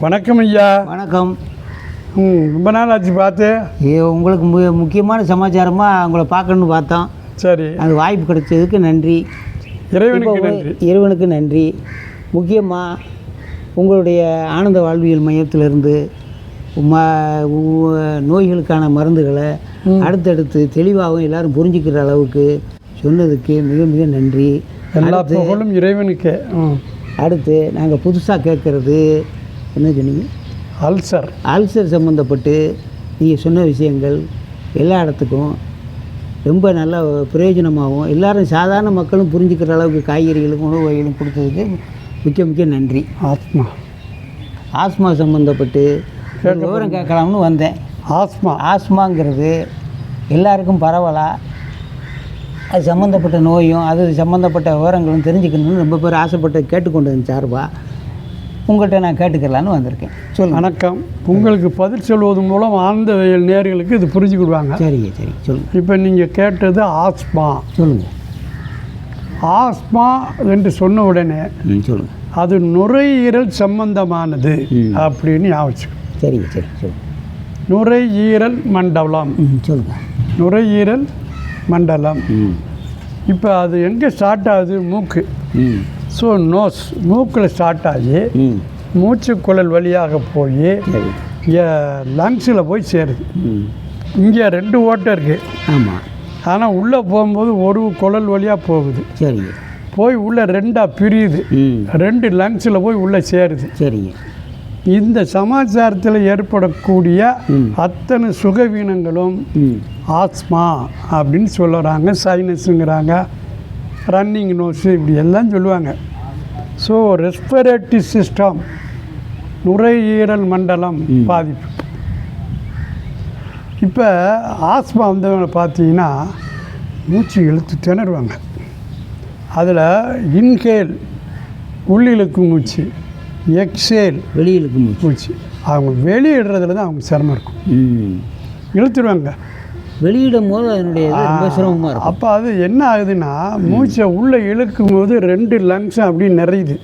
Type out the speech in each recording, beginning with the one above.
வணக்கம் ஐயா. வணக்கம். ம் ரொம்ப நாள் ஆச்சு பார்த்து. உங்களுக்கு மு முக்கியமான சமாச்சாரமாக உங்களை பார்க்கணுன்னு பார்த்தோம். சரி. அந்த வாய்ப்பு கிடைச்சதுக்கு நன்றி. இறைவனுக்கு நன்றி. இறைவனுக்கு நன்றி. முக்கியமாக உங்களுடைய ஆனந்த வாழ்வியல் மையத்திலிருந்து ம நோய்களுக்கான மருந்துகளை அடுத்தடுத்து தெளிவாகவும் எல்லாரும் புரிஞ்சுக்கிற அளவுக்கு சொன்னதுக்கு மிக மிக நன்றி. எல்லா புகழும் இறைவனுக்கு. அடுத்து நாங்கள் புதுசாக கேட்குறது என்ன சொன்னீங்க? அல்சர். அல்சர் சம்மந்தப்பட்டு நீங்கள் சொன்ன விஷயங்கள் எல்லா இடத்துக்கும் ரொம்ப நல்ல பிரயோஜனமாகவும் எல்லாரும் சாதாரண மக்களும் புரிஞ்சுக்கிற அளவுக்கு காய்கறிகளுக்கும் உணவு வகைகளும் கொடுத்ததுக்கு முக்கிய முக்கிய நன்றி. ஆத்மா ஆஸ்மா சம்மந்தப்பட்டு விவரம் கேட்கலாம்னு வந்தேன். ஆஸ்மா. ஆஸ்மாங்கிறது எல்லாருக்கும் பரவலா. அது சம்மந்தப்பட்ட நோயும் அது சம்மந்தப்பட்ட விவரங்களும் தெரிஞ்சுக்கணும்னு ரொம்ப பேர் ஆசைப்பட்டு கேட்டுக்கொண்டதன் சார்பாக உங்கள்கிட்ட நான் கேட்டுக்கலான்னு வந்திருக்கேன். சொல்லுங்கள் வணக்கம். உங்களுக்கு பதில் சொல்வதன் மூலம் ஆழ்ந்த நேர்களுக்கு இது புரிஞ்சுக்கிடுவாங்க சரிங்க சரி சொல்லுங்கள் இப்போ நீங்கள் கேட்டது ஆஸ்மா. சொல்லுங்கள் ஆஸ்மா என்று சொன்ன உடனே சொல்லுங்கள் அது நுரையீரல் சம்பந்தமானது. அப்படின்னு ஞாபகம் சரிங்க சரி சொல்லுங்கள் நுரையீரல் மண்டலம். சொல்லுங்கள் நுரையீரல் மண்டலம். இப்போ அது எங்கே ஸ்டார்ட் ஆகுது? மூக்கு. ஸோ நோஸ் மூக்கில் ஸ்டார்ட் ஆகி ம். மூச்சுக்குழல் வழியாக போய் லங்ஸில் போய் சேருது. ம். இங்கே ரெண்டு ஓட்டை இருக்குது ஆமாம் ஆனால் உள்ளே போகும்போது ஒரு குழல் வழியாக போகுது. சரிங்க போய் உள்ளே ரெண்டாக பிரியுது. ரெண்டு லங்ஸில் போய் உள்ளே சேருது. சரிங்க இந்த சமாச்சாரத்தில் ஏற்படக்கூடிய. அத்தனை சுகவீனங்களும் ஆஸ்மா அப்படின்னு சொல்லுறாங்க சைனஸுங்கிறாங்க ரன்னிங் நோஸு இப்படி எல்லாம் சொல்லுவாங்க. ஸோ ரெஸ்பிரேட்டரி சிஸ்டம் நுரையீரல் மண்டலம். பாதிப்பு. இப்போ ஆஸ்மா வந்தவங்க பார்த்தீங்கன்னா மூச்சு இழுத்து திணறுவாங்க. அதில் இன்ஹேல் உள்ளிழுக்கு மூச்சு எக்ஸேல் வெளியிலுக்கு மூச்சு. அவங்க வெளியிடுறதுல தான் அவங்க சிரமம் இருக்கும். ம். இழுத்துருவாங்க. வெளியிடும் போது அதனுடைய இது ரொம்ப சிரமமாக இருக்கும். அப்போ அது என்ன ஆகுதுன்னா மூச்சை உள்ளே இழுக்கும் போது ரெண்டு லங்ஸும் அப்படியே நிறையுது.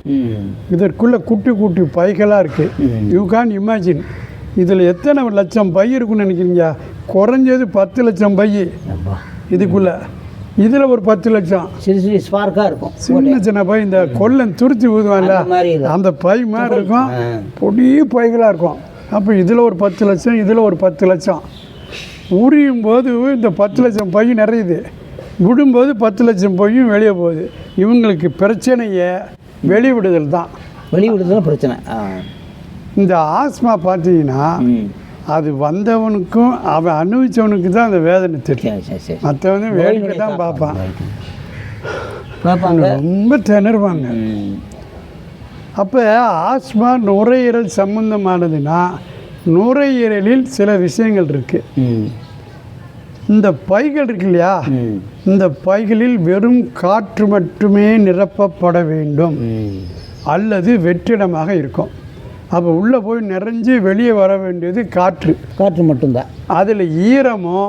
இதற்குள்ளே குட்டி குட்டி பைகளாக இருக்குது. யூ கான் இமேஜின் இதில் எத்தனை லட்சம் பை இருக்குன்னு நினைக்கிறீங்க? குறைஞ்சது பத்து லட்சம் பை. இதுக்குள்ளே. இதில் ஒரு பத்து லட்சம். சிறு சிறு ஸ்பார்க்காக இருக்கும். சின்ன சின்ன பை. இந்த கொல்லன் துருத்தி ஊதுவான்ல அந்த பை மாதிரி இருக்கும். பொடி பைகளாக இருக்கும். அப்போ இதில் ஒரு பத்து லட்சம் இதில் ஒரு பத்து லட்சம். உரியும் போது இந்த பத்து லட்சம் பை நிறையுது. விடும்போது பத்து லட்சம் பையும் வெளியே போகுது. இவங்களுக்கு பிரச்சனையே வெளிவிடுதல் தான். வெளிவிடுதல் பிரச்சனை. இந்த ஆஸ்மா பார்த்தீங்கன்னா அது வந்தவனுக்கும் அவன் அனுபவிச்சவனுக்கு தான் அந்த வேதனை தெரியும். சரி சரி சரி. மற்றவன் வேடிக்கை தான் பார்ப்பான். பார்ப்பாங்க ரொம்ப திணறுவாங்க. அப்போ ஆஸ்மா நுரையீரல் சம்பந்தமானதுன்னா நுரையீரலில் சில விஷயங்கள் இருக்குது இந்த பைகள் இருக்கு இல்லையா? இந்த பைகளில் வெறும் காற்று மட்டுமே நிரப்பப்பட வேண்டும். அல்லது வெற்றிடமாக இருக்கும். அப்போ உள்ளே போய் நிறைஞ்சு வெளியே வர வேண்டியது காற்று. காற்று மட்டும்தான். அதில் ஈரமோ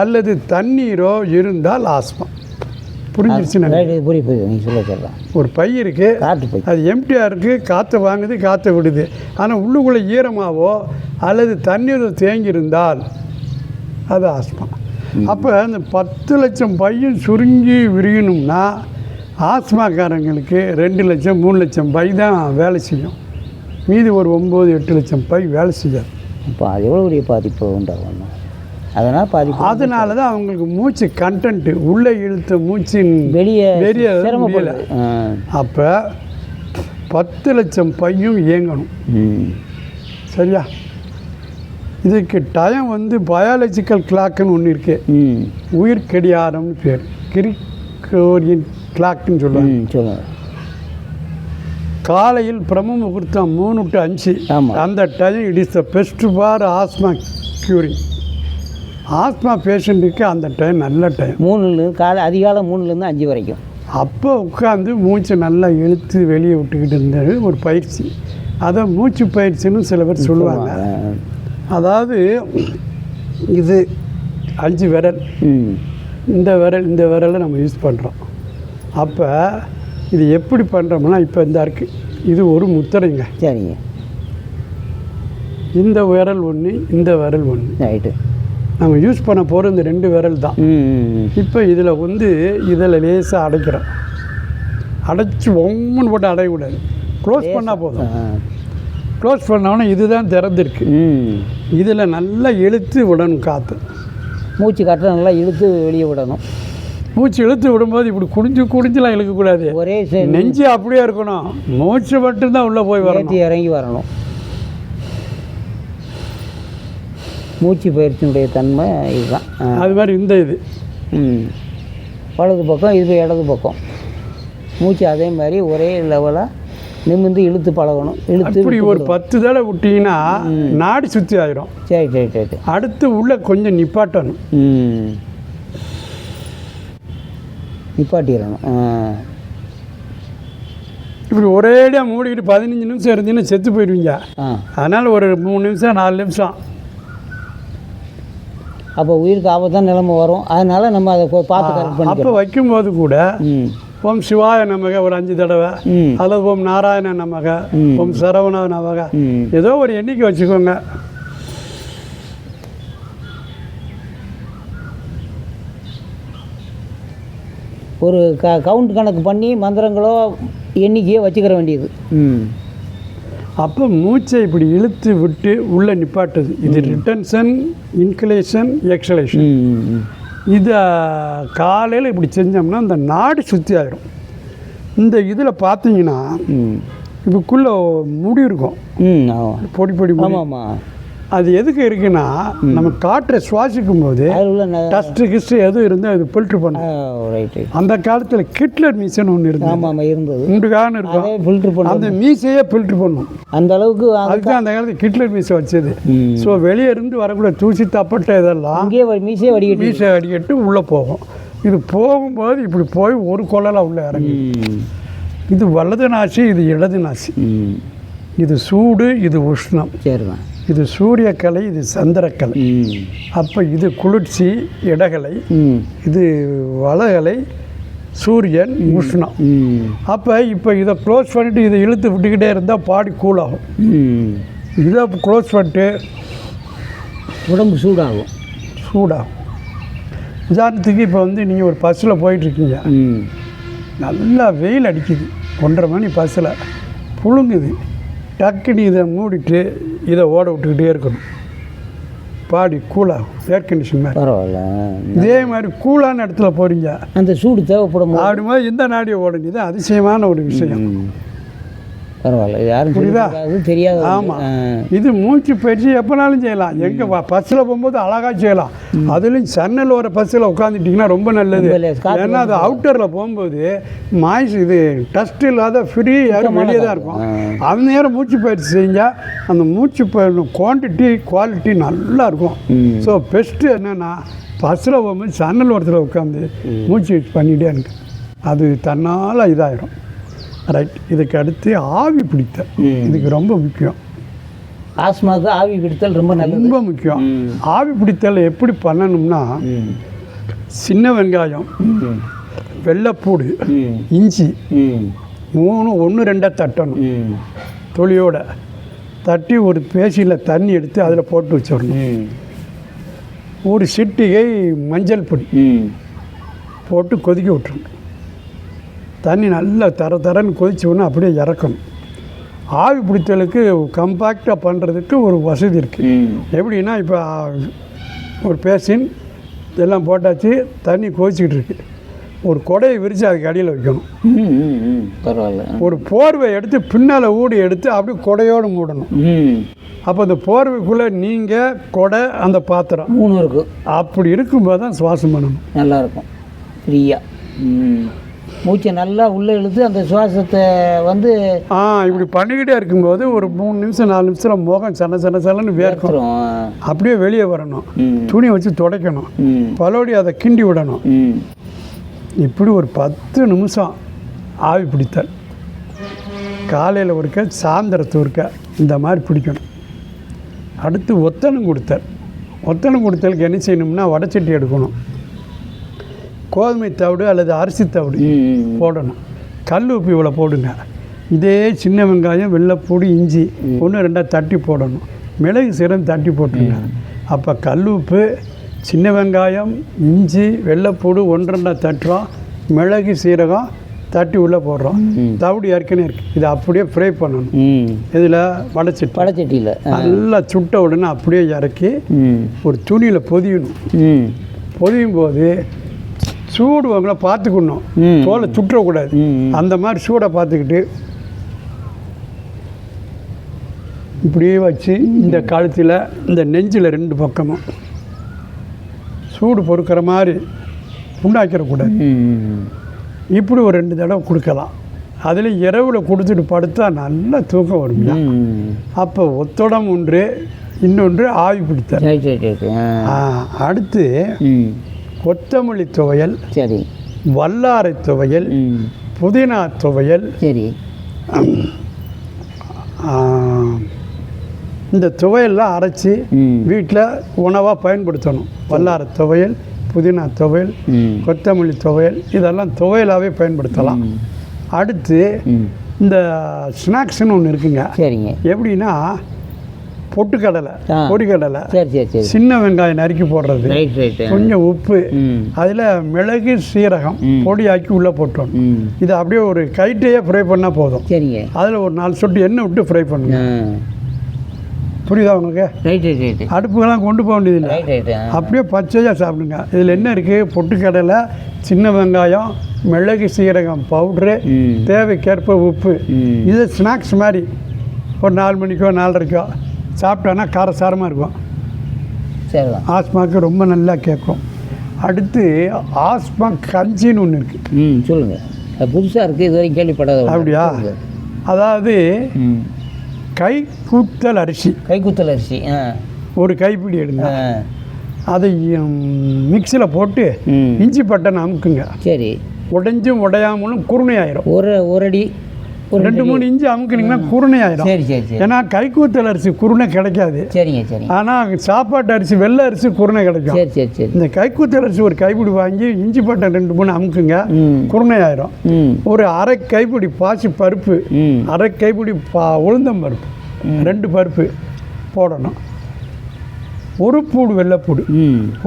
அல்லது தண்ணீரோ இருந்தால் ஆஸ்மா புரிஞ்சிருச்சு ரைட்டு புரியுது புரியுது. நீங்கள் சொல்ல சொல்லலாம் ஒரு பை இருக்குது காற்று அது எம்டியாக இருக்குது காற்றை வாங்குது காற்றை விடுது. ஆனால் உள்ளுக்குள்ளே ஈரமாவோ அல்லது தண்ணீர் தேங்கியிருந்தால் அது ஆஸ்மா. அப்போ அந்த பத்து லட்சம் பையும் சுருங்கி விரியணும்னா ஆஸ்மாக்காரங்களுக்கு ரெண்டு லட்சம் மூணு லட்சம் பை தான் வேலை செய்யும். மீதி ஒரு ஒம்பது எட்டு லட்சம் பை வேலை செய்யாது. இப்போ அது எவ்வளோ பெரிய பாதிப்பு உண்டாகும்? அதனால் பாதிப்பு அதனால தான் அவங்களுக்கு மூச்சு கண்டென்ட்டு உள்ளே இழுத்த மூச்சின் வெளியே வெளியே ஆ. அப்போ பத்து லட்சம் பையும் இயங்கணும். சரியா? இதுக்கு டைம் வந்து பயாலஜிக்கல் கிளாக்குன்னு ஒன்று இருக்கு. உயிர் கடியாரம்னு பேர். கிரிக்கோரியன் கிளாக்குன்னு சொல்லுவாங்க. காலையில் பிரம்ம முகூர்த்தம் மூணு டு அஞ்சு. அந்த time it is the best for asthma curing asthma பேஷண்ட்டுக்கு அந்த டைம் நல்ல டைம் மூணுலேருந்து காலை அதிகாலை மூணுலேருந்து அஞ்சு வரைக்கும். அப்போ உட்காந்து மூச்சை நல்லா இழுத்து வெளியே விட்டுக்கிட்டு இருந்தது ஒரு பயிற்சி. அதை மூச்சு பயிற்சின்னு சில பேர் சொல்லுவாங்க. அதாவது இது அஞ்சு விரல். இந்த விரல் இந்த விரலை நம்ம யூஸ் பண்ணுறோம் அப்போ இது எப்படி பண்ணுறோம்னா இப்போ இந்த இருக்குது இது ஒரு முத்திரைங்க. சரிங்க. இந்த விரல் ஒன்று இந்த விரல் ஒன்று ரைட்டு நம்ம யூஸ் பண்ண போகிற இந்த ரெண்டு விரல் தான். இப்போ இதில் வந்து இதில் லேசாக அடைக்கிறோம். அடைச்சி ஒம்முன்னு போட்டு அடையக்கூடாது. க்ளோஸ் பண்ணால் போதும். க்ளோஸ் பண்ணோன்னே இதுதான் திறந்துருக்கு. ம். இதில் நல்லா இழுத்து விடணும் காற்று மூச்சு காற்றை நல்லா இழுத்து வெளியே விடணும். மூச்சு இழுத்து விடும்போது இப்படி குடிஞ்சு குடிஞ்செலாம் இழுக்கக்கூடாது. ஒரே நெஞ்சு அப்படியே இருக்கணும். மூச்சு மட்டும்தான் உள்ளே போய் வரணும். இறங்கி வரணும். மூச்சு பயிற்சியினுடைய தன்மை இதுதான். அது மாதிரி இந்த இது. ம். வலது பக்கம் இது இடது பக்கம். மூச்சு அதே மாதிரி ஒரே லெவலாக நிமிர்ந்து இழுத்து பழகணும். இழுத்து இப்படி ஒரு. பத்து தடவை விட்டீங்கன்னா நாடி சுற்றி ஆயிரும். சரி சரி சரி அடுத்து உள்ள கொஞ்சம் நிப்பாட்டணும். நிப்பாட்டிடணும். இப்படி ஒரேடியாக மூடிக்கிட்டு பதினஞ்சு நிமிஷம் இருந்தீங்கன்னா செத்து போயிடுவீங்க. அதனால் ஒரு மூணு நிமிஷம் நாலு நிமிஷம். அப்போ உயிருக்கு ஆபத்தான நிலைமை வரும். அதனால நம்ம அதை பார்த்து கரெக்ட் அப்போ பண்ணிக்கிறோம் வைக்கும்போது கூட ஓம் சிவாய நமக ஒரு அஞ்சு தடவை. அல்லது ஓம் நாராயண நமக. ஓம் சரவண நமக. ஏதோ ஒரு எண்ணிக்கை வச்சுக்கோங்க. ஒரு க கவுண்ட் கணக்கு பண்ணி மந்திரங்களோ எண்ணிக்கையோ வச்சுக்கிற வேண்டியது. ம். அப்போ மூச்சை இப்படி இழுத்து விட்டு உள்ளே நிப்பாட்டுது. இது ரிட்டன்ஷன் இன்குலேஷன் எக்ஸலேஷன் இதை காலையில் இப்படி செஞ்சோம்னா இந்த நாடு சுற்றி ஆயிரும். இந்த இதில் பார்த்தீங்கன்னா இதுக்குள்ளே முடி இருக்கும். பொடி பொடி ஆமாம் ஆமாம். அது எதுக்கு இருக்குன்னா நம்ம காற்றை சுவாசிக்கும் போது டஸ்ட்டு கிஸ்ட்டு எதுவும் இருந்தால் அது ஃபில்ட்ரு பண்ணும். அந்த காலத்தில் கிட்லர் மீசன் ஒன்று இருந்தது. ஆமாம் இருந்தது. உண்டுகான்னு இருக்கும். அதே ஃபில்ட்ரு பண்ண அந்த மீசையே ஃபில்ட்ரு பண்ணும். அந்த அளவுக்கு அது- அதுதான் அந்த காலத்தில் கிட்லர் மீசை வச்சது. ஸோ வெளியே இருந்து வரக்கூடிய தூசி தப்பட்ட இதெல்லாம் மீசையே வடிகட்டி மீசை அடிக்கட்டு உள்ளே போகும். இது போகும்போது இப்படி போய் ஒரு கொள்ளலாம் உள்ளே இறங்கி இது வலது நாசி இது இடது நாசி. இது சூடு இது உஷ்ணம். சரிதான். இது சூரியக்கலை இது சந்திரக்கலை. அப்போ இது குளிர்ச்சி இடகலை இது வளகலை சூரியன் உஷ்ணம். அப்போ இப்போ இதை க்ளோஸ் பண்ணிவிட்டு இதை இழுத்து விட்டுக்கிட்டே இருந்தால் பாடி கூலாகும் இதை க்ளோஸ் பண்ணிட்டு உடம்பு சூடாகும். சூடாகும். உதாரணத்துக்கு இப்போ வந்து நீங்கள் ஒரு பஸ்ஸில் போயிட்டுருக்கீங்க. நல்லா வெயில் அடிக்குது. ஒன்றரை மணி பஸ்ஸில் புழுங்குது. டக்குன்னு இதை மூடிட்டு இதை ஓட விட்டுக்கிட்டே இருக்கணும். பாடி கூலாகும். ஏர் கண்டிஷன் மாதிரி. பரவாயில்ல. இதே மாதிரி கூலான இடத்துல போகிறீங்க அந்த சூடு தேவைப்படும்? போது- அப்படிங்கும்போது இந்த நாடியை ஓடுங்க இது அதிசயமான ஒரு விஷயம். பரவாயில்ல. யாரும் புரியுதா? தெரியாத ஆமாம் இது. மூச்சு பயிற்சி எப்போனாலும் செய்யலாம். எங்கே பஸ்ஸில் போகும்போது அழகாக செய்யலாம். அதுலேயும் சன்னல் வர பஸ்ஸில் உட்காந்துட்டிங்கன்னா ரொம்ப நல்லது. ஏன்னா அது அவுட்டரில் போகும்போது மாய்ஸ் இது டஸ்ட் இல்லாத ஃப்ரீ ஏர் வெளியே தான் இருக்கும். அந்த நேரம் மூச்சு பயிற்சி செய்யுங்க அந்த மூச்சு குவான்டிட்டி குவாலிட்டி நல்லா இருக்கும். ஸோ பெஸ்ட்டு என்னென்னா பஸ்ஸில் போகும்போது சன்னல் ஓரத்தில் உட்காந்து மூச்சு பண்ணிகிட்டே இருக்கு அது தன்னால் இதாயிரும். ரைட் இதுக்கு அடுத்து ஆவி பிடித்தல். இதுக்கு ரொம்ப முக்கியம். ஆஸ்மாவுக்கு ஆவி பிடித்தல் ரொம்ப ரொம்ப முக்கியம். ஆவி பிடித்தல் எப்படி பண்ணணும்னா சின்ன வெங்காயம் வெள்ளைப்பூடு இஞ்சி மூணு ஒன்று ரெண்டாக தட்டணும். ம். தொலியோட தட்டி ஒரு பேசியில் தண்ணி எடுத்து அதில் போட்டு வச்சிடணும். ஒரு சிட்டிகை மஞ்சள் பொடி போட்டு கொதிக்க விட்டுருணும் தண்ணி நல்லா தர தரன்னு கொதிச்ச உடனே அப்படியே இறக்கணும். ஆவி பிடித்தலுக்கு கம்பேக்டாக பண்ணுறதுக்கு ஒரு வசதி இருக்குது எப்படின்னா இப்போ ஒரு பேசின் எல்லாம் போட்டாச்சு தண்ணி கொதிச்சிக்கிட்டு இருக்கு. ஒரு கொடையை விரித்து அதுக்கு அடியில் வைக்கணும். பரவாயில்ல. ஒரு போர்வை எடுத்து பின்னால் ஊடி எடுத்து அப்படியே கொடையோடு மூடணும். அப்போ அந்த போர்வைக்குள்ளே நீங்கள் கொடை அந்த பாத்திரம் மூணு இருக்கு. அப்படி இருக்கும்போது தான் சுவாசம் பண்ணணும். நல்லா இருக்கும். ஃப்ரீயாக மூச்சை நல்லா உள்ளே இழுத்து அந்த சுவாசத்தை வந்து ஆ இப்படி பண்ணிக்கிட்டே இருக்கும்போது ஒரு மூணு நிமிஷம் நாலு நிமிஷம் முகம் சன சன சலன்னு வேர்க்கும். அப்படியே வெளியே வரணும். துணி வச்சு துடைக்கணும். பலோடி அதை கிண்டி விடணும். இப்படி ஒரு பத்து நிமிஷம் ஆவி பிடித்தல். காலையில் ஒருக்க சாயந்தரத்து ஒருக்க இந்த மாதிரி பிடிக்கணும். அடுத்து ஒத்தனம் கொடுத்தல். ஒத்தனம் கொடுத்தலுக்கு என்ன செய்யணும்னா வடச்சட்டி எடுக்கணும். கோதுமை தவிடு அல்லது அரிசி தவிடு போடணும். கல் உப்பு இவ்வளோ போடுங்க. இதே சின்ன வெங்காயம் வெள்ளைப்பூடி இஞ்சி ஒன்று ரெண்டாக தட்டி போடணும். மிளகு சீரகம் தட்டி போட்டுருங்க. அப்போ கல் உப்பு சின்ன வெங்காயம் இஞ்சி வெள்ளைப்பூடு ஒன்றரை தட்டுறோம். மிளகு சீரகம் தட்டி உள்ளே போடுறோம். தவிடு ஏற்கனவே இருக்குது இதை அப்படியே ஃப்ரை பண்ணணும். இதில் வடைச்சிட்டு படச்சட்டியில் நல்லா சுட்ட உடனே அப்படியே இறக்கி ஒரு துணியில் பொதியணும். பொதியும் போது சூடு அவங்கள பார்த்துக்கணும். தோலை சுற்றக்கூடாது. அந்த மாதிரி சூடை பார்த்துக்கிட்டு இப்படியே வச்சு இந்த கழுத்தில் இந்த நெஞ்சில் ரெண்டு பக்கமும் சூடு பொறுக்கிற மாதிரி புண்ணாக்கிடக்கூடாது ம் இப்படி ஒரு ரெண்டு தடவை கொடுக்கலாம். அதில் இரவில் கொடுத்துட்டு படுத்தா நல்லா தூக்கம் வரும் அப்போ ஒத்தடம் ஒன்று இன்னொன்று ஆவி பிடித்தல். அடுத்து கொத்தமல்லி துவையல் சரி. வல்லாரை துவையல் புதினா துவையல் சரி. இந்த துவையெல்லாம் அரைச்சி வீட்டில் உணவாக பயன்படுத்தணும். வல்லாரை துவையல் புதினா துவையல் கொத்தமல்லி துவையல் இதெல்லாம் துவையலாகவே பயன்படுத்தலாம். அடுத்து இந்த ஸ்நாக்ஸ்னு ஒன்று இருக்குங்க. சரிங்க. எப்படின்னா பொட்டுக்கடலை. பொடிக்கடலை சரி சரி சரி. சின்ன வெங்காயம் நறுக்கி போடுறது கொஞ்சம் உப்பு அதில் மிளகு சீரகம். பொடியாக்கி உள்ளே போட்டோம். இதை அப்படியே ஒரு கைட்டையே ஃப்ரை பண்ணால் போதும். சரிங்க. அதில் ஒரு நாலு சொட்டு எண்ணெய் விட்டு ஃப்ரை பண்ணுங்க. புரியுதா உங்களுக்கு ரைட் அடுப்புக்கெல்லாம் கொண்டு போக வேண்டியதில்லை. அப்படியே பச்சையாக சாப்பிடுங்க. இதில் என்ன இருக்குது பொட்டுக்கடலை சின்ன வெங்காயம் மிளகு சீரகம் பவுட்ரு தேவைக்கேற்ப உப்பு. இது ஸ்நாக்ஸ் மாதிரி. ஒரு நாலு மணிக்கோ நாலரைக்கோ. சாப்பிட்டோன்னா காரசாரமாக இருக்கும். சரிதான். ஆஸ்மாவுக்கு ரொம்ப நல்லா கேட்கும். அடுத்து ஆஸ்மா கஞ்சின்னு ஒன்று இருக்குது ம் சொல்லுங்கள் புதுசாக இருக்குது இது வரைக்கும் கேள்விப்படாத. அப்படியா. அதாவது கை கூத்தல் அரிசி. கைக்குத்தல் அரிசி ஆ. ஒரு கைப்பிடி எடுங்க. அதை மிக்சியில் போட்டு இஞ்சி பட்டனை அமுக்குங்க சரி. உடைஞ்சும் உடையாமலும் குருணை ஆயிரும் ஒரு ஒரு அடி ஒரு ரெண்டு மூணு இஞ்சி அமுக்குனீங்கன்னா குருணை ஆயிரும் சரி சரி சரி. ஏன்னா கைக்கூத்தல் அரிசி குருணை கிடைக்காது. சரிங்க சரிங்க. ஆனால் சாப்பாட்டு அரிசி வெள்ளை அரிசி குருணை கிடைக்கும். சரி சரி சரி. இந்த கைக்கூத்தல் அரிசி ஒரு கைப்பிடி வாங்கி இஞ்சி பட்டை ரெண்டு மூணு அமுக்குங்க குருணை ஆயிரும் ஒரு அரை கைப்பிடி பாசி பருப்பு அரை கைப்பிடி பா உளுந்தம் பருப்பு ரெண்டு பருப்பு போடணும். ஒரு பூடு வெள்ளைப்பூடு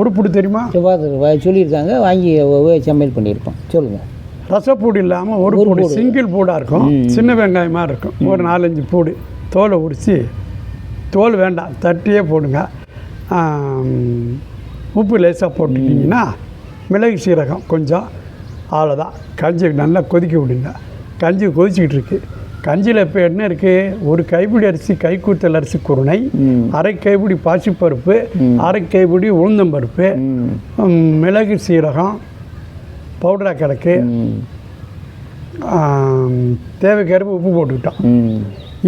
ஒரு பூடு தெரியுமா? சொல்லியிருக்காங்க வாங்கி சமையல் பண்ணியிருக்கோம். சொல்லுங்கள் ரசப்பூடு இல்லாமல் ஒரு பூடு. சிங்கிள் பூடாக இருக்கும். சின்ன வெங்காயமாக இருக்கும். ஒரு நாலஞ்சு பூடு. தோலை உரித்து தோல் வேண்டாம் தட்டியே போடுங்க. உப்பு லேசாக போட்டுட்டிங்கன்னா மிளகு சீரகம் கொஞ்சம் அவ்வளோதான் கஞ்சி நல்லா கொதிக்க விடுங்க. கஞ்சி கொதிச்சிக்கிட்டு இருக்கு. கஞ்சியில் இப்போ என்ன இருக்குது ஒரு கைப்பிடி அரிசி கைக்கூத்தல் அரிசி குருணை அரை கைப்பிடி பாசிப்பருப்பு. அரை கைப்பிடி உளுந்தம்பருப்பு மிளகு சீரகம் பவுடராக கிடக்கு. தேவைக்கேற்ப உப்பு போட்டுக்கிட்டோம்.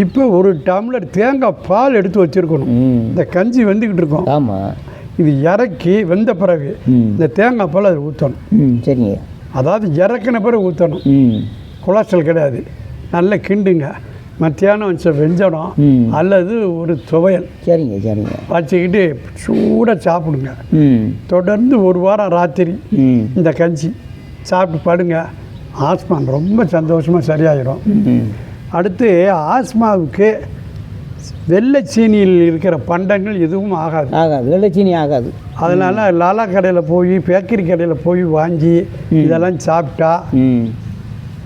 இப்போ ஒரு டம்ளர் தேங்காய் பால் எடுத்து வச்சுருக்கணும். இந்த கஞ்சி வெந்துக்கிட்டு இருக்கோம். ஆமாம் இது இறக்கி வெந்த பிறகு இந்த தேங்காய் பால் அதில் ஊற்றணும் ம் சரிங்க. அதாவது இறக்கின பிறகு ஊற்றணும் கொலஸ்ட்ரால் கிடையாது. நல்லா கிண்டுங்க. மத்தியானம் வெஞ்சனம் அல்லது ஒரு துவையல். சரிங்க சரிங்க. வச்சுக்கிட்டு சூடாக சாப்பிடுங்க. தொடர்ந்து ஒரு வாரம் ராத்திரி இந்த கஞ்சி. சாப்பிட்டு படுங்க. ஆஸ்மான் ரொம்ப சந்தோஷமாக சரியாயிடும் அடுத்து ஆஸ்மாவுக்கு வெள்ளை சீனியில் இருக்கிற பண்டங்கள் எதுவும் ஆகாது. ஆகாது. வெள்ளைச்சீனி ஆகாது. அதனால் லாலா கடையில் போய் பேக்கரி கடையில் போய் வாங்கி இதெல்லாம் சாப்பிட்டா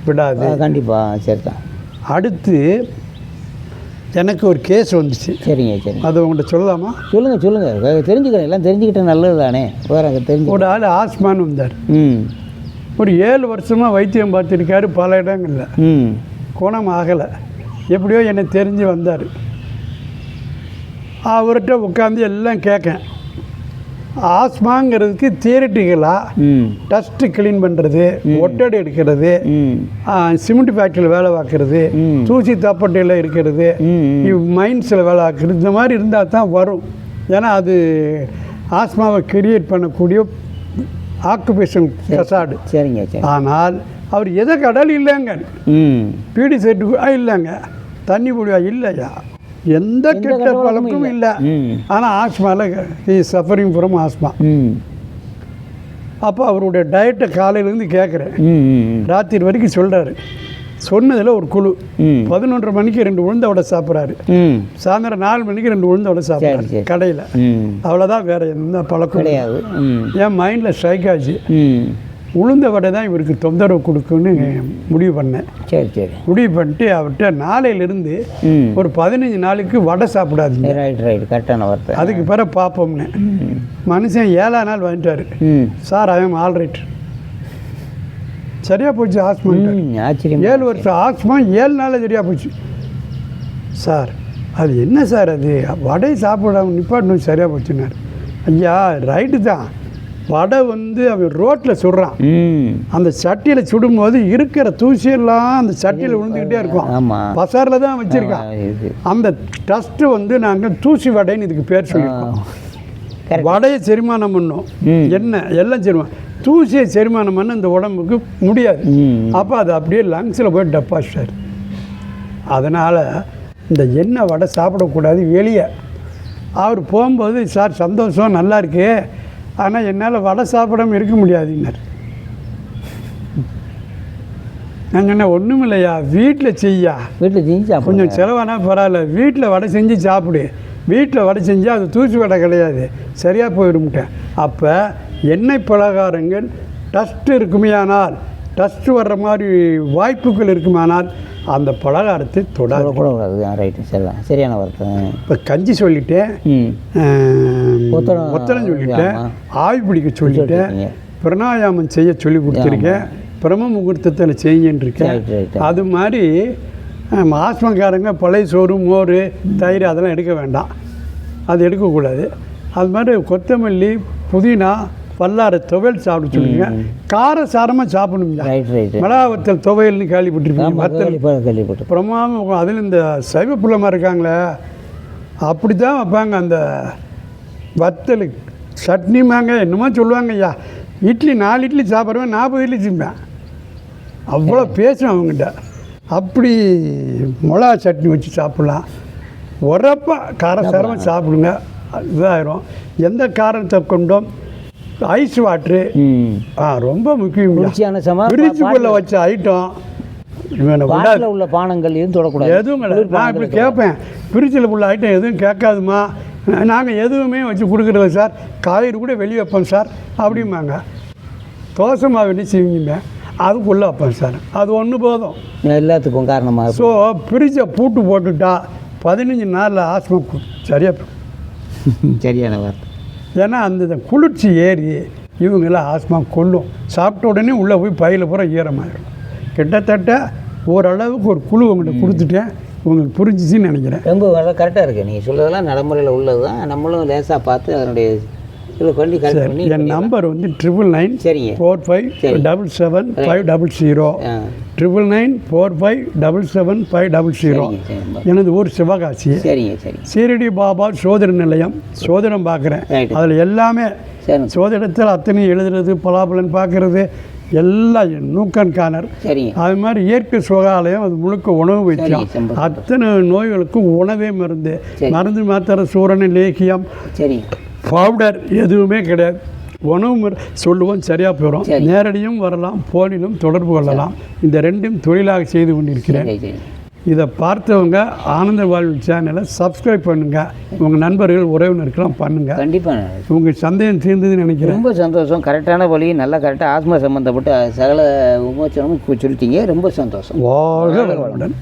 விடாது. கண்டிப்பாக சரி தான் அடுத்து எனக்கு ஒரு கேஸ் வந்துச்சு. சரிங்க சரிங்க. அது உங்கள்கிட்ட சொல்லலாமா? சொல்லுங்கள் சொல்லுங்கள் தெரிஞ்சுக்கிறேன். எல்லாம் தெரிஞ்சுக்கிட்டே நல்லது தானே வேறு தெரிஞ்சு ஒரு ஆள் ஆஸ்மான்னு வந்தார். ம். ஒரு ஏழு வருஷமாக வைத்தியம் பார்த்துருக்காரு பல இடங்களில். குணம் ஆகலை. எப்படியோ என்னை தெரிஞ்சு வந்தார். அவர்கிட்ட உட்காந்து எல்லாம் கேட்கேன் ஆஸ்மாங்கிறதுக்கு தியரிட்டிக்கலாக டஸ்ட்டு க்ளீன் பண்ணுறது ஒட்டடை எடுக்கிறது சிமெண்ட் ஃபேக்ட்ரியில் வேலை பார்க்குறது. தூசி தப்பட்டையில் இருக்கிறது ம் மைன்ஸில் வேலை பார்க்குறது இந்த மாதிரி இருந்தால் தான் வரும். ஏன்னா அது ஆஸ்மாவை கிரியேட் பண்ணக்கூடிய ஆக்குபேஷன் கசாடு சரிங்க சரி. ஆனால் அவர் எதை கடல் இல்லைங்க? பீடி செட்டு இல்லைங்க. தண்ணி குடிவா இல்லையா? எந்த கெட்ட பழக்கமும் இல்லை. ஆனால் ஆஸ்மாவில் சஃபரிங் ஃப்ரம் ஆஸ்மா அப்போ அவருடைய டயட்டை காலையிலேருந்து கேட்குறேன் ராத்திரி வரைக்கும் சொல்கிறாரு சொன்னதில் ஒரு குழு. பதினொன்றரை மணிக்கு ரெண்டு உளுந்த வடை சாப்பிட்றாரு. சாயந்தரம் நாலு மணிக்கு ரெண்டு உளுந்த வடை சாப்பிட்றாரு. கடையில். அவ்வளோதான் வேற எந்த பழக்கம். கிடையாது. என் மைண்டில் ஸ்ட்ரைக் ஆச்சு. உளுந்த வடை தான் இவருக்கு தொந்தரவு கொடுக்குன்னு முடிவு பண்ணேன். சரி சரி. முடிவு பண்ணிட்டு அவர்கிட்ட நாளையிலிருந்து ஒரு பதினஞ்சு நாளைக்கு வடை சாப்பிடாதீங்க. ரைட் ரைட் கரெக்டான வார்த்தை. அதுக்கு பிறகு பார்ப்போம்னு மனுஷன் ஏழாம் நாள் வந்துட்டாரு ம். சார் ஐ எம் ஆல்ரைட் சரியா போச்சு ஆஸ்மா ம் ஆச்சரியம் ஏழு வருஷம் ஆஸ்மா ஏழு நாளில் சரியா போச்சு. சார் அது என்ன சார் அது? வடை சாப்பிடாம நிப்பாட்டணும் சரியா போச்சுன்னாரு. ஐயா ரைட்டு தான். வடை வந்து அவன் ரோட்டில் சுடுறான். அந்த சட்டியில் சுடும்போது இருக்கிற தூசியெல்லாம் அந்த சட்டியில் விழுந்துக்கிட்டே இருக்கும். பசாரில் தான் வச்சுருக்கான். அந்த டஸ்ட்டு வந்து நாங்கள் தூசி வடைன்னு இதுக்கு பேர் சொல்லியிருக்கோம். வடையை செரிமானம் பண்ணும். எண்ணெய் எல்லாம் செரிமானம் தூசியை செரிமானம் பண்ண இந்த உடம்புக்கு முடியாது. அப்போ அது அப்படியே லங்ஸில் போய் டெபாசிட்டார் அதனால் இந்த எண்ணெய் வடை சாப்பிடக்கூடாது வெளியே. அவர் போகும்போது சார் சந்தோஷம் நல்லா இருக்கு. ஆனால் என்னால் வடை சாப்பிடாம இருக்க முடியாதுன்னார். நான் சொன்னேன் ஒன்றும் இல்லையா வீட்டில் செய்யா. வீட்டில் செஞ்சு. கொஞ்சம் செலவானா பரவாயில்ல வீட்டில் வடை செஞ்சு சாப்பிடு. வீட்டில் வடை செஞ்சால் அது தூசி வடை கிடையாது. சரியாக போயிடும்ட்டேன் அப்போ எண்ணெய் பலகாரங்கள் டஸ்ட்டு இருக்குமேயானால் டஸ்ட்டு வர்ற மாதிரி வாய்ப்புகள் இருக்குமானால் அந்த பலகாரத்தை தொடாது கூட கூடாது ரைட்டு சரிதான். சரியான வார்த்தை. இப்போ கஞ்சி சொல்லிட்டேன். ம். ஆம், ஒத்தடம். ஒத்தடம் சொல்லிட்டேன். ஆவி பிடிக்க சொல்லிட்டேன். பிரணாயாமம் செய்ய சொல்லி கொடுத்துருக்கேன். பிரம்ம முகூர்த்தத்தில் செய்யுன்னு இருக்கேன். அது மாதிரி ஆஸ்மக்காரங்க பழைய சோறு மோர் தயிர் அதெல்லாம் எடுக்க வேண்டாம். அது எடுக்கக்கூடாது. அது மாதிரி கொத்தமல்லி புதினா வல்லார துவையல் சாப்பிட சொல்லுங்க கார சாரமாக சாப்பிடணுங்க ரைட் ரைட்டு மிளகாவத்தல் துவையல்னு கேள்விப்பட்டிருப்பீங்க. ஆமாம் வத்தல் கேள்விப்பட்ட பிரமாதம் அதில் இந்த சைவ புள்ளமாக இருக்காங்களே அப்படி தான் வைப்பாங்க அந்த வத்தல். சட்னி மாங்க என்னமோ சொல்லுவாங்க ஐயா. இட்லி நாலு இட்லி சாப்பிடுவேன் நாற்பது இட்லி திம்பேன். அவ்வளோ பேசுவேன் அவங்ககிட்ட. அப்படி மிளகா சட்னி வச்சு சாப்பிட்லாம். உரப்பாக காரசாரமாக சாப்பிடுங்க. இதாயிரும் எந்த காரணத்தை கொண்டும்? ஐஸ் வாட்ரு ஆ ரொம்ப முக்கியம். குளிர்ச்சியான சம ஃப்ரிட்ஜுக்குள்ளே வச்ச ஐட்டம் பாட்டில் உள்ள பானங்கள் எதுவும் தொடக்கூடாது. எதுவும் இல்லை. நான் இப்படி கேட்பேன். ஃப்ரிட்ஜில் உள்ள ஐட்டம் எதுவும் கேட்காதுமா? நாங்கள் எதுவுமே வச்சு கொடுக்குறதில்ல சார். காய்கறி கூட வெளியே வைப்போம் சார். அப்படிம்பாங்க. தோசை மாவு என்ன செய்வீங்க? அதுக்குள்ளே வைப்பேன் சார். அது ஒன்று போதும். எல்லாத்துக்கும் காரணமாக ஸோ ஃப்ரிட்ஜை பூட்டு போட்டுட்டா பதினஞ்சு நாளில் ஆஸ்மா கு- சரியா போயிடும். சரியான வார்த்தை. ஏன்னா அந்த குளிர்ச்சி ஏறி இவங்கெல்லாம் ஆஸ்மா கொல்லும். சாப்பிட்ட உடனே உள்ளே போய் பையில பூரா ஈரமாயிடும் கிட்டத்தட்ட ஓரளவுக்கு ஒரு குழு உங்கள்கிட்ட கொடுத்துட்டேன். உங்களுக்கு புரிஞ்சிச்சின்னு நினைக்கிறேன். ரொம்ப கரெக்டாக இருக்குது நீங்கள் சொல்கிறதெல்லாம் நடைமுறையில் உள்ளது தான் நம்மளும் லேசாக பார்த்து அதனுடைய இதில் பண்ணி கரெக்ட் பண்ணி என் நம்பர் வந்து ட்ரிபிள் நைன் சரிங்க. ஃபோர் ஃபைவ் சரி. Double seven five double zero triple nine four five double seven five double zero எனது ஊர் சிவகாசி. சரிங்க சரிங்க. சீரடி பாபா சோதனை நிலையம். சோதனம் பார்க்குறேன். அதில் எல்லாமே சோதனத்தில் அத்தனை எழுதுறது பலாபலன் பார்க்குறது எல்லாம் நூக்கன் சரிங்க. அது மாதிரி இயற்கை சுகாலயம் அது முழுக்க உணவு வைத்தியம். சரி. அத்தனை நோய்களுக்கும் உணவே மருந்து. சரி. மருந்து மாத்திரை சூரண சரிங்க. பவுடர் எதுவுமே கிடையாது. உணவு முறை சொல்லுவோம் சரியாக போயிடும். நேரடியும் வரலாம் போனிலும் தொடர்பு கொள்ளலாம். இந்த ரெண்டும் தொழிலாக செய்து கொண்டிருக்கிறேன். இதை பார்த்தவங்க ஆனந்த வாழ்வு சேனலை சப்ஸ்கிரைப் பண்ணுங்கள் உங்கள் நண்பர்கள் உறவினருக்கெல்லாம் பண்ணுங்கள் கண்டிப்பாக உங்கள் சந்தேகம் தீர்ந்ததுன்னு நினைக்கிறேன். ரொம்ப சந்தோஷம். கரெக்டான வழி நல்லா கரெக்டாக ஆஸ்மா சம்மந்தப்பட்ட சகல விமோச்சனமும் சொல்லிட்டீங்க. ரொம்ப சந்தோஷம். வாழ்க வளமுடன்.